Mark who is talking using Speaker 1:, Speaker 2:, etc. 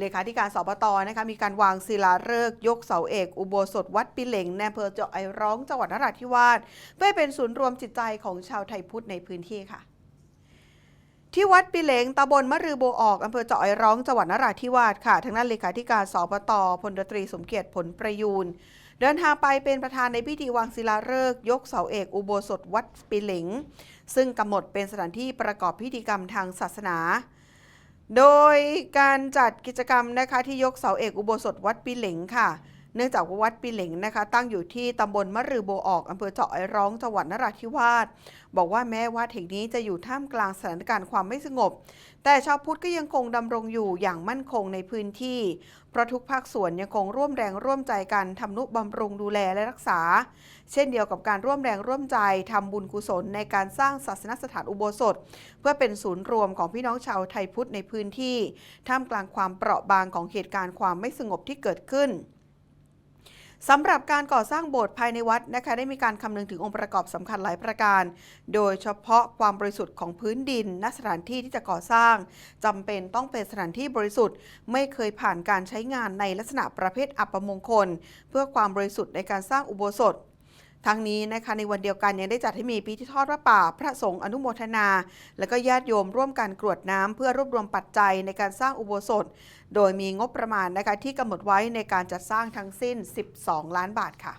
Speaker 1: เลขาธิการสปตนะคะมีการวางศิลาฤกษ์ยกเสาเอก อุโบสถวัดปิเหลงในอำเภอเจาะไอร้องจังหวัดนราธิวาสเพื่อเป็นศูนย์รวมจิตใจของชาวไทยพุทธในพื้นที่ค่ะที่วัดปิเหลงตำบลมะรือโบออกอำเภอเจาะไอร้องจังหวัดนราธิวาสค่ะ ทางด้านเลขาธิการสปตพลตรีสมเกียรติผลประยูน เดินทางไปเป็นประธานในพิธีวางศิลาฤกษ์ยกเสาเอกอุโบสถวัดปิเหลงซึ่งกำหนดเป็นสถานที่ประกอบพิธีกรรมทางศาสนา โดยการจัดกิจกรรมนะคะที่ยกเสาเอกอุโบสถวัดปิเหลงค่ะ เนื่องจากวัดปิเหลงนะคะ ตั้งอยู่ที่ตำบลมะรือโบออกอำเภอเจาะไอร้องจังหวัดนราธิวาสบอกว่าแม้วัดแห่งนี้จะอยู่ท่ามกลางสถานการณ์ความไม่สงบ แต่ชาวพุทธก็ยังคงดำรงอยู่อย่างมั่นคงในพื้นที่ เพราะทุกภาคส่วนยังคงร่วมแรงร่วมใจกันทำนุบำรุงดูแลและรักษา เช่นเดียวกับการร่วมแรงร่วมใจทำบุญกุศลในการสร้างศาสนสถานอุโบสถ เพื่อเป็นศูนย์รวมของพี่น้องชาวไทยพุทธในพื้นที่ ท่ามกลางความเปราะบางของเหตุการณ์ความไม่สงบที่เกิดขึ้น สำหรับการก่อสร้างโบสถ์ภายในวัดนะคะได้มีการคำนึงถึงองค์ประกอบสำคัญหลายประการ โดยเฉพาะความบริสุทธิ์ของพื้นดินณสถานที่ที่จะก่อสร้างจำเป็นต้องเป็นสถานที่บริสุทธิ์ ไม่เคยผ่านการใช้งานในลักษณะประเภทอัปมงคล เพื่อความบริสุทธิ์ในการสร้างอุโบสถ ทั้งนี้นะคะในวันเดียวกันยังได้จัดให้มีพิธีทอดพระป่า พระสงฆ์อนุโมทนา และก็ญาติโยมร่วมกันกรวดน้ำเพื่อรวบรวมปัจจัยในการสร้างอุโบสถ โดยมีงบประมาณนะคะที่กำหนดไว้ในการจัดสร้างทั้งสิ้น 12 ล้านบาทค่ะ